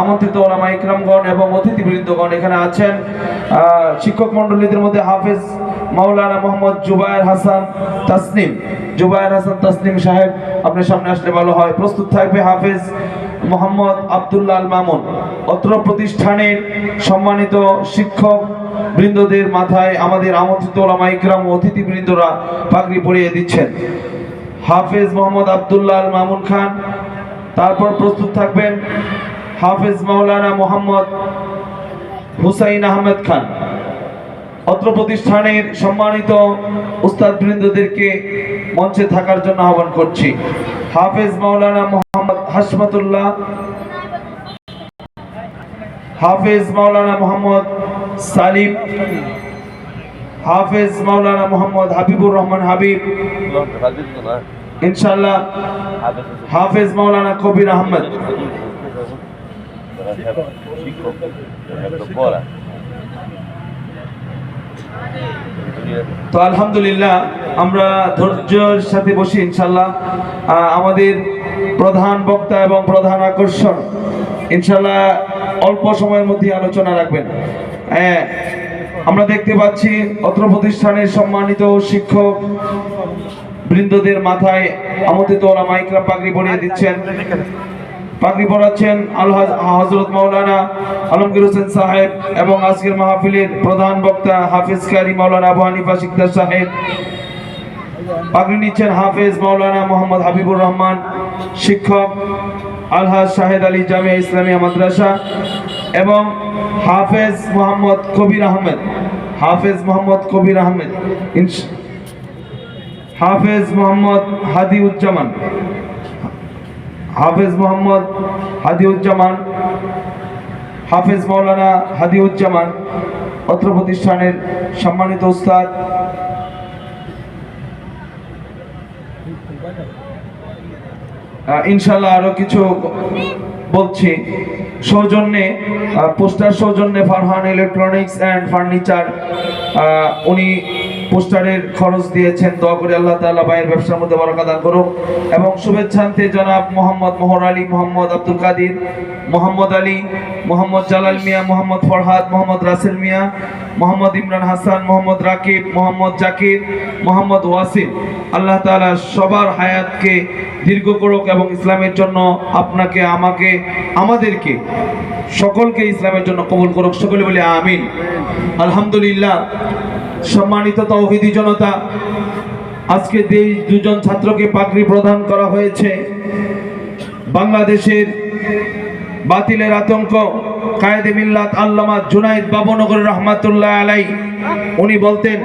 আমন্ত্রিত ওলামা ইকরামগণ এবং অতিথিবৃন্দগণ এখানে আছেন। শিক্ষক মন্ডলীদের মধ্যে হাফেজ মাওলানা মোহাম্মদ জুবায়ের হাসান তাসনিম। জুবায়ের হাসান তাসনিম সাহেব, আপনার সামনে আসলে ভালো হয়। প্রস্তুত থাকবে হাফেজ মোহাম্মদ আব্দুল্লাহ আল মামুন। অত্র প্রতিষ্ঠানের সম্মানিত শিক্ষক বৃন্দদের মাথায় আমাদের আমন্ত্রিত ওলামা ইকরাম অতিথিবৃন্দরা পাগড়ি পরিয়ে দিচ্ছেন। হাফেজ মোহাম্মদ আব্দুল্লাহ আল মামুন খান, তারপর প্রস্তুত থাকবেন হাফেজ মাওলানা মোহাম্মদ হুসাইন আহমেদ খান। অত্র প্রতিষ্ঠানের সম্মানিত উস্তাদ বৃন্দদেরকে মঞ্চে থাকার জন্য আহ্বান করছি। হাফেজ মাওলানা মোহাম্মদ হাসমাতুল্লাহ হাফেজ মাওলানা মোহাম্মদ সালিম, হাফেজ মাওলানা মোহাম্মদ হাবিবুর রহমান হাবিব ইনশাল্লাহ হাফেজ মাওলানা কবির আহমেদ। তো আলহামদুলিল্লাহ, আমরা ধৈর্যের সাথে বসি ইনশাল্লাহ। আমাদের প্রধান বক্তা এবং প্রধান আকর্ষণ ইনশাল্লাহ অল্প সময়ের মধ্যে আলোচনা রাখবেন। হ্যাঁ আমরা দেখতে পাচ্ছি অত্র প্রতিষ্ঠানের সম্মানিত শিক্ষক বৃন্দদের মাথায় আমন্ত্রিত ওরা মাইকরা পাগড়ি পরিয়ে দিচ্ছেন। পাগড়ি পড়াচ্ছেন হজরত মাওলানা আলমগীর হোসেন সাহেব এবং আজকের মাহফিলের প্রধান বক্তা হাফিজ কারি মাওলানা আবু হানিফা সিকদার সাহেব। পাগড়ি নিচ্ছেন হাফেজ মাওলানা মোহাম্মদ হাবিবুর রহমান, শিক্ষক আলহাজ শাহেদ আলী জামিয়া ইসলামিয়া মাদ্রাসা এবং হাফেজ মোহাম্মদ কবির আহমেদ। হাফেজ মোহাম্মদ কবির আহমেদ। হাফেজ মোহাম্মদ হাদিউজ্জামান। হাফেজ মোহাম্মদ হাদিউজ্জামান, হাফেজ মাওলানা হাদিউজ্জামান অত্র প্রতিষ্ঠানের সম্মানিত উস্তাদ। ইনশাল্লাহ আরও কিছু বলছি। সৌজন্যে পোস্টার সৌজন্যে ফারহান ইলেকট্রনিক্স অ্যান্ড ফার্নিচার উনি পোস্টারের খরচ দিয়েছেন, দোয়া করে আল্লাহ তাআলা ভাইয়ের ব্যবসার মধ্যে বরকত দান করুক। এবং শুভেচ্ছান্তে জনাব মোহাম্মদ মোহর আলী, মোহাম্মদ আব্দুল কাদির, মোহাম্মদ আলী, মোহাম্মদ জালাল মিয়া, মোহাম্মদ ফরহাদ, মোহাম্মদ রাসেল মিয়া, মোহাম্মদ ইমরান হাসান, মোহাম্মদ রাকিব, মোহাম্মদ জাকির, মোহাম্মদ ওয়াসিম। আল্লাহ তাআলা সবার হায়াতকে দীর্ঘ করুক এবং ইসলামের জন্য আপনাকে, আমাকে, আমাদেরকে, সকলকে ইসলামের জন্য কবুল করুক। সকলে বলে আমিন। আলহামদুলিল্লাহ। সম্মানিত তৌহিদি জনতা, আজকে দেশ দুজন ছাত্রকে পাগড়ি প্রদান করা হয়েছে। বাংলাদেশের বাতিলের আতঙ্ক, কায়েদে মিল্লাত আল্লামা জুনাইদ বাবনগর রহমাতুল্লাহ আলাই উনি বলতেন